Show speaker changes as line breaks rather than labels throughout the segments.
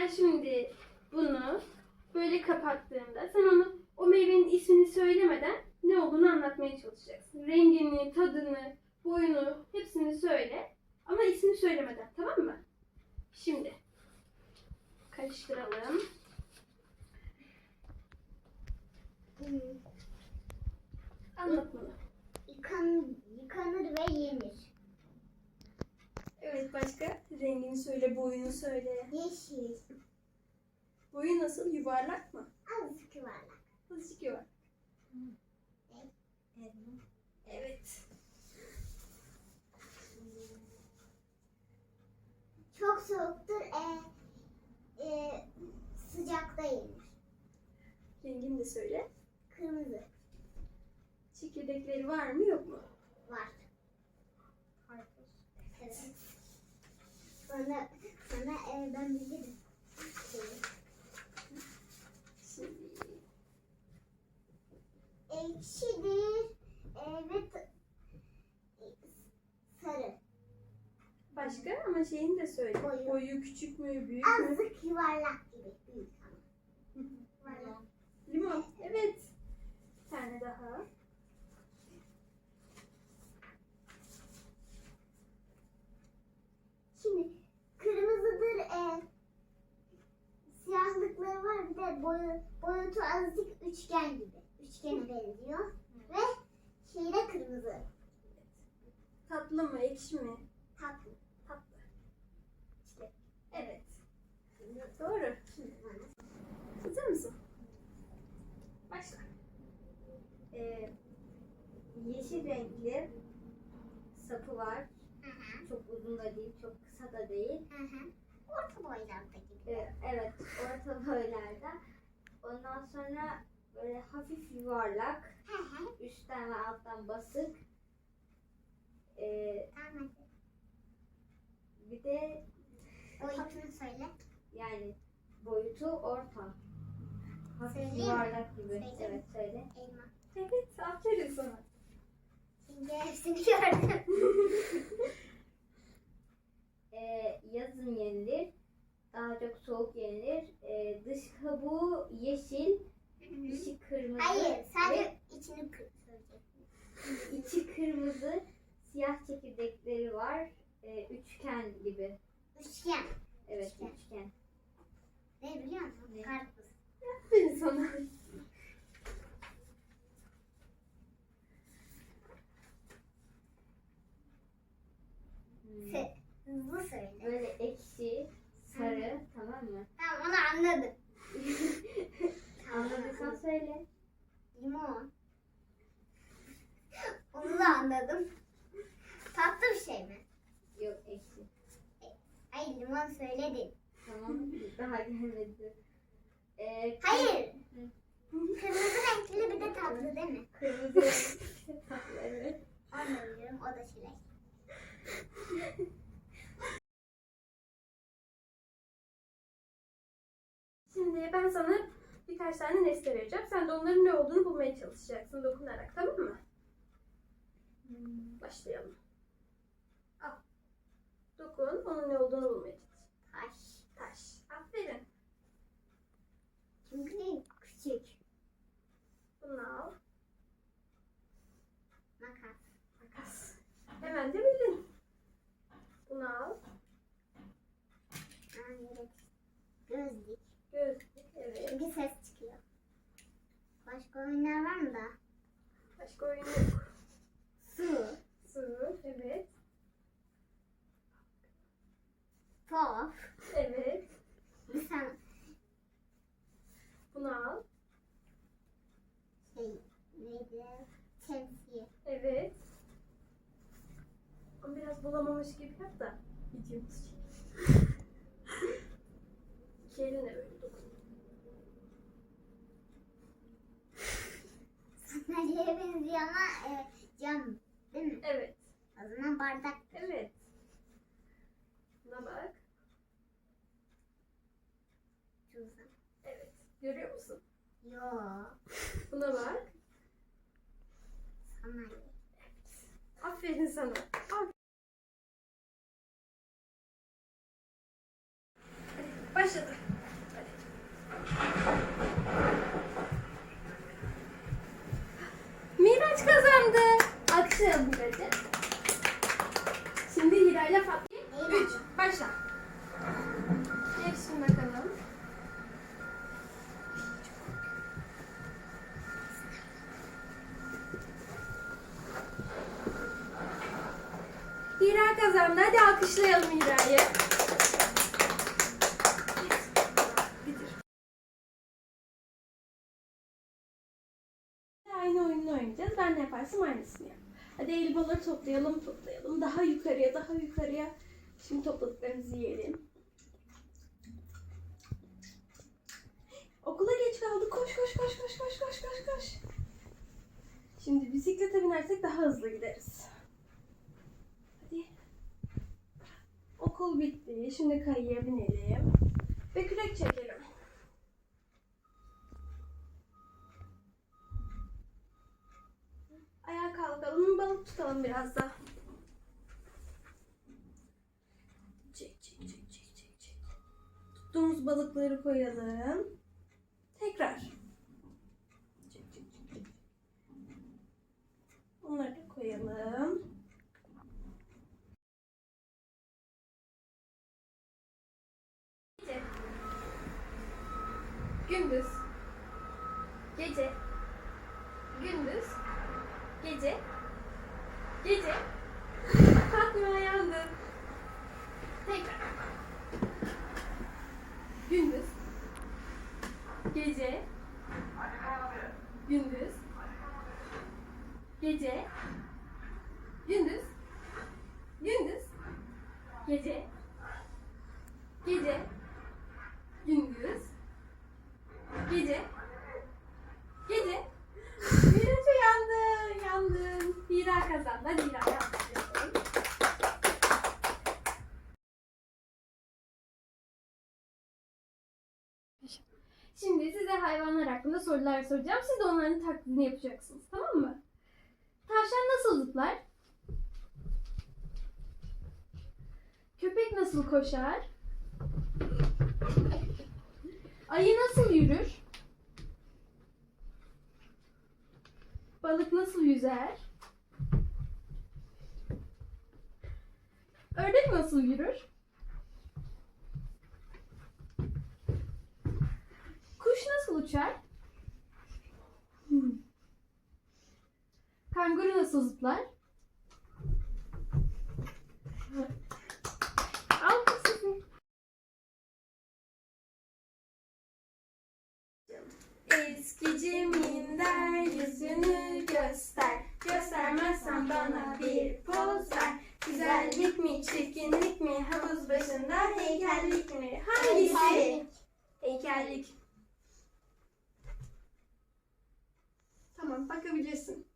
Ben şimdi bunu böyle kapattığımda sen onu o meyvenin ismini söylemeden ne olduğunu anlatmaya çalışacaksın. Rengini, tadını, boyunu hepsini söyle. Ama ismini söylemeden tamam mı? Şimdi karıştıralım.
Hmm,
Anlat bana.
Yıkan, yıkanır ve yenir.
Evet başka? Rengini söyle, boyunu söyle.
Yeşil.
Boyu nasıl? Yuvarlak mı?
Azıcık yuvarlak.
Azıcık yuvarlak.
Evet.
Evet.
Çok soğuktur. E, e, sıcakta yenir.
Rengini de söyle.
Kırmızı
Çekirdekleri var mı yok mu?
var. Karpuz. Evet. Bana, sana e, ben bilirim.
Şimdi
E, ve sarı.
başka ama şeyini de söyle.
Boyu.
Boyu küçük mü, büyük mü?
Azıcık yuvarlak gibi. Büyük ama. Yuvarlak.
Limon. Evet. Bir tane daha.
Şimdi kırmızıdır e, siyahlıkları var bir de boyu, boyutu azıcık üçgen gibi. Üçgene benziyor. Ve şeyi de kırmızı.
Tatlı mı, ekşi mi?
Tatlı.
Tatlı. İşte. Evet. Doğru. Hazır mısın? Başla.
Ee, yeşil renkli sapı var.
Hı hı.
Çok uzun da değil, çok kısa da değil.
Hı hı. Orta boylarda gibi.
Ee, evet, orta boylarda. Ondan sonra böyle hafif yuvarlak, üstten ve alttan basık. Ee, bir de
Boyutunu söyle.
yani boyutu orta. Hafif
Söyleyeyim mi?
yuvarlak gibi.
Söyleyeyim.
Evet, söyle.
Elma.
Evet, aferin sana.
Şimdi hepsini gördüm.
Ee, yazın yenilir. Daha çok soğuk yenilir. Ee, dış kabuğu yeşil, içi kırmızı.
Hayır, sadece içini kır.
İçi kırmızı, siyah çekirdekleri var. Ee, üçgen gibi.
Üçgen.
Evet,
Üçgen.
üçgen.
Ne biliyor musun?
Ne?
Karpuz.
Aferin sana.
Hızlı söyle.
Böyle ekşi, sarı, tamam mı?
Tamam onu anladım.
Anladıysan söyle.
Limon. Onu da anladım. Tatlı bir şey mi?
Yok ekşi.
Hayır limon söyledin.
Tamam, daha gelmedi. Ee,
Hayır. Kırmızı renkli bir de tatlı değil mi?
Kırmızı renk. Tatlı, evet.
Biliyorum. O da çilek.
Şimdi ben sana birkaç tane nesne vereceğim. Sen de onların ne olduğunu bulmaya çalışacaksın dokunarak tamam mı? Başlayalım. Al. Dokun, onun ne olduğunu bulmaya çalış.
Taş.
Taş. Aferin.
Çünkü ne? Küçük.
Bunu al.
Makas.
Makas. Hemen de bildin. Bunu al.
Gözlük.
Gözlük. Evet.
Çünkü ses. Başka oyunlar var mı da?
Başka oyun yok.
Su.
Su. Evet.
Top.
Evet.
Sen
Bunu al.
şey neydi? Şemsiye.
Evet. Ama biraz bulamamış gibi yap da videomuz çekin. İki eline böyle dokun.
Benziyor ama e, cam değil mi?
Evet.
O zaman bardak.
Evet. Buna bak.
Cüzdan.
Evet. Görüyor musun?
Yo.
Buna bak.
Sandalye.
Aferin sana. Aferin. kazandı. Alkışlayalım hadi. Şimdi Hira Fatma. Yaparsam aynısını yap. Hadi el baları toplayalım, toplayalım. Daha yukarıya, daha yukarıya. Şimdi topladıklarımızı yiyelim. Okula geç kaldık. Koş koş koş koş koş koş koş koş. Şimdi bisiklete binersek daha hızlı gideriz. Hadi. Okul bitti. Şimdi kayıya binelim. Ve kürek çekelim. Ayağa kalkalım. Balık tutalım biraz da. Çek çek çek çek çek çek. Tuttuğumuz balıkları koyalım. Tekrar. Çek çek çek çek. Onları da koyalım. Gündüz. Gece. Gündüz. Gece. Gece. Kalkma yandın. Tekrar. Gündüz. Gece. Gündüz. Gece. Gündüz. Gündüz. Gece. Gece. Gündüz. Gece. Gece. Birinci yandı. Yandın. Hira kazandı. Hadi Hira yapalım. Şimdi size hayvanlar hakkında sorular soracağım. Siz de onların taklidini yapacaksınız. Tamam mı? Tavşan nasıl zıplar? Köpek nasıl koşar? Ayı nasıl yürür? Balık nasıl yüzer? Ördek nasıl yürür? Kuş nasıl uçar? Hmm. Kanguru nasıl zıplar? Eskici minder yüzünü göster Göstermezsen bana bir poz ver Güzellik mi çirkinlik mi havuz başında heykellik mi Hangisi? Heykellik Tamam bakabilirsin.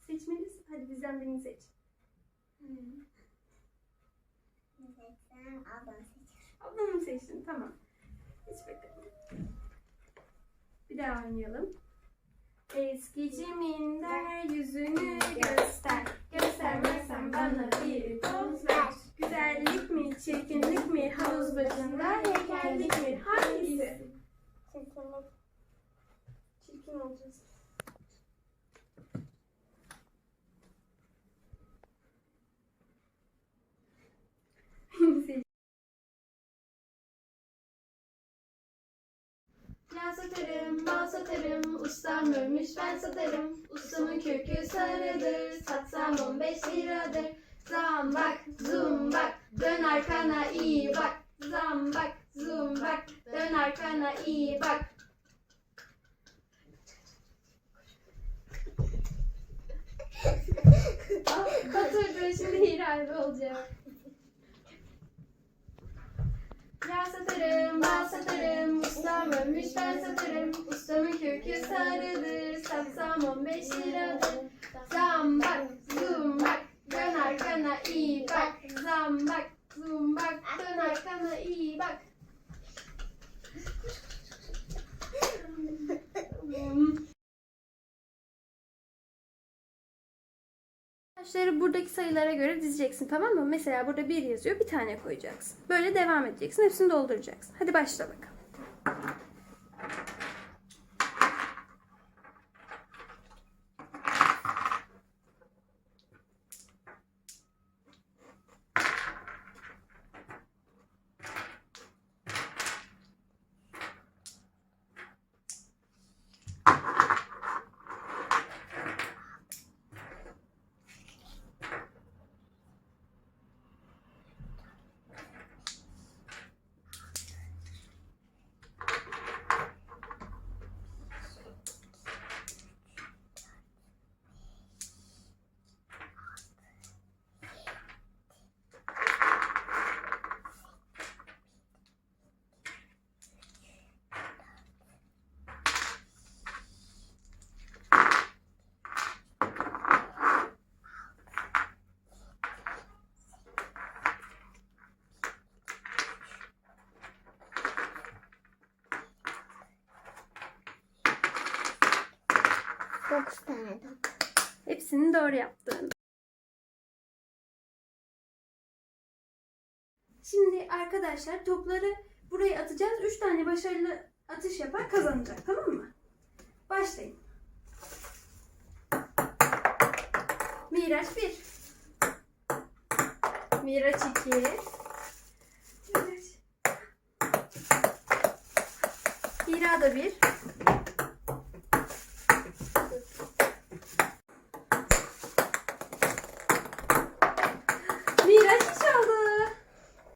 Seçmelisin. Hadi bizden birini seç.
Sen ablanı seç.
Ablamı mı seçtin tamam. Seç bakalım. Bir daha oynayalım. Eskici minder yüzünü göster. Göstermezsen bana bir poz ver. Güzellik mi çirkinlik mi? Havuz başında heykellik mi? Hangisi?
Çirkinlik.
Çirkin olacağız. Ben satarım, ustam ölmüş ben satarım. Ustamın kökü sarıdır, satsam 15 liradır. Zambak, zumbak, dön arkana iyi bak. Zambak, zumbak, dön arkana iyi bak. Ah, Batırdı, şimdi hirarbi olacak. Ya satarım, ustam ölmüş ben satarım. Ustamın kökü sarıdır, satsam 15 liradır. Zambak, zumbak, dön arkana iyi bak. Zambak, zumbak, dön arkana iyi bak. Taşları buradaki sayılara göre dizeceksin tamam mı? Mesela burada bir yazıyor bir tane koyacaksın. Böyle devam edeceksin. Hepsini dolduracaksın. Hadi başla bakalım.
Dokuz tane top.
Hepsini doğru yaptın. Şimdi arkadaşlar topları buraya atacağız. Üç tane başarılı atış yapan kazanacak. Tamam mı? Başlayın. Miraç 1. Miraç 2. Miraç. Hira da 1.